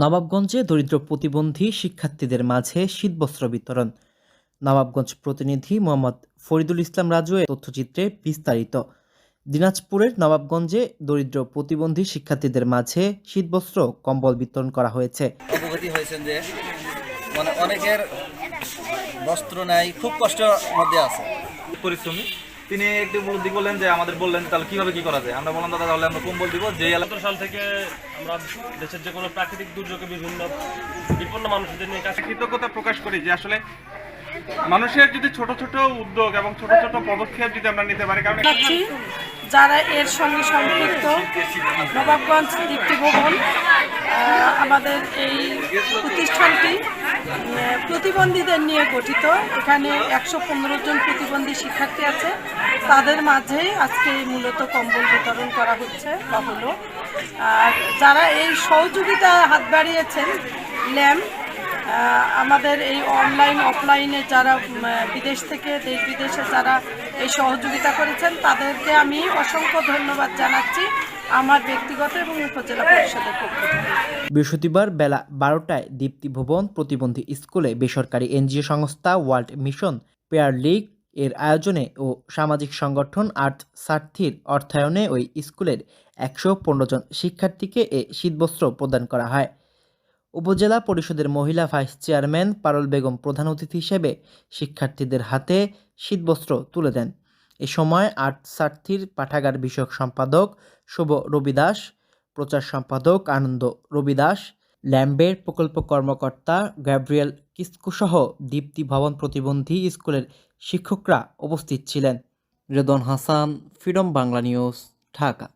নবাবগঞ্জে দরিদ্র প্রতিবন্ধী শিক্ষার্থীদের মাঝে শীতবস্ত্র বিতরণ। নবাবগঞ্জ প্রতিনিধি মোহাম্মদ ফরিদুল ইসলাম রাজু এর তথ্যচিত্রে বিস্তারিত। দিনাজপুরের নবাবগঞ্জে দরিদ্র প্রতিবন্ধী শিক্ষার্থীদের মাঝে শীতবস্ত্র কম্বল বিতরণ করা হয়েছে। অবগতি হয়েছেন যে মানে অনেকের বস্ত্র নাই খুব কষ্টের মধ্যে আছে। পরিশ্রমী? তিনি একটু উপলব্ধি করলেন যে আমাদের বললেন তাহলে কীভাবে কি করা যায়? আমরা বললাম দাদা তাহলে আমরা কম্বল দিব। যে এলাকা সাল থেকে আমরা দেশের যে কোনো প্রাকৃতিক দুর্যোগে বিভিন্ন বিপন্ন মানুষদের নিয়ে কাছে কৃতজ্ঞতা প্রকাশ করি যে আসলে মানুষের যদি ছোট ছোট উদ্যোগ এবং ছোট ছোট পদক্ষেপ যদি আমরা নিতে পারি কারণ যারা এর সঙ্গে সম্পৃক্ত নবাবগঞ্জ দীপ্তি ভবন আমাদের এই প্রতিষ্ঠানটি প্রতিবন্ধীদের নিয়ে গঠিত। এখানে একশো পনেরো জন প্রতিবন্ধী শিক্ষার্থী আছে। তাদের মাঝে আজকে মূলত কম্বল বিতরণ করা হচ্ছে, বা হলো। আর যারা এই সহযোগিতা হাত বাড়িয়েছেন, ল্যাম্প আমাদের এই অনলাইন, অফলাইনে যারা বিদেশ থেকে, দেশ বিদেশে যারা এই সহযোগিতা করেছেন, তাদেরকে আমি অসংখ্য ধন্যবাদ জানাচ্ছি। আমার ব্যক্তিগত এবং উপজেলা পরিষদের পক্ষ থেকে। বৃহস্পতিবার বেলা বারোটায় দীপ্তি ভবন প্রতিবন্ধী স্কুলে বেসরকারি এনজিও সংস্থা ওয়ার্ল্ড মিশন, পেয়ার লিগ এর আয়োজনে ও সামাজিক সংগঠন আর্থ সার্থীর অর্থায়নে ওই স্কুলের একশো পনেরো জন শিক্ষার্থীকে এ শীতবস্ত্র প্রদান করা হয়। উপজেলা পরিষদের মহিলা ভাইস চেয়ারম্যান পারুল বেগম প্রধান অতিথি হিসেবে শিক্ষার্থীদের হাতে শীতবস্ত্র তুলে দেন। এ সময় আর্ট সার্থীর পাঠাগার বিষয়ক সম্পাদক শুভ রবিদাস, প্রচার সম্পাদক আনন্দ রবিদাস, ল্যাম্বের প্রকল্প কর্মকর্তা গ্যাব্রিয়েল কিস্কুসহ দীপ্তি ভবন প্রতিবন্ধী স্কুলের শিক্ষকরা উপস্থিত ছিলেন। Redon Hasan, freedom Bangla news, Dhaka.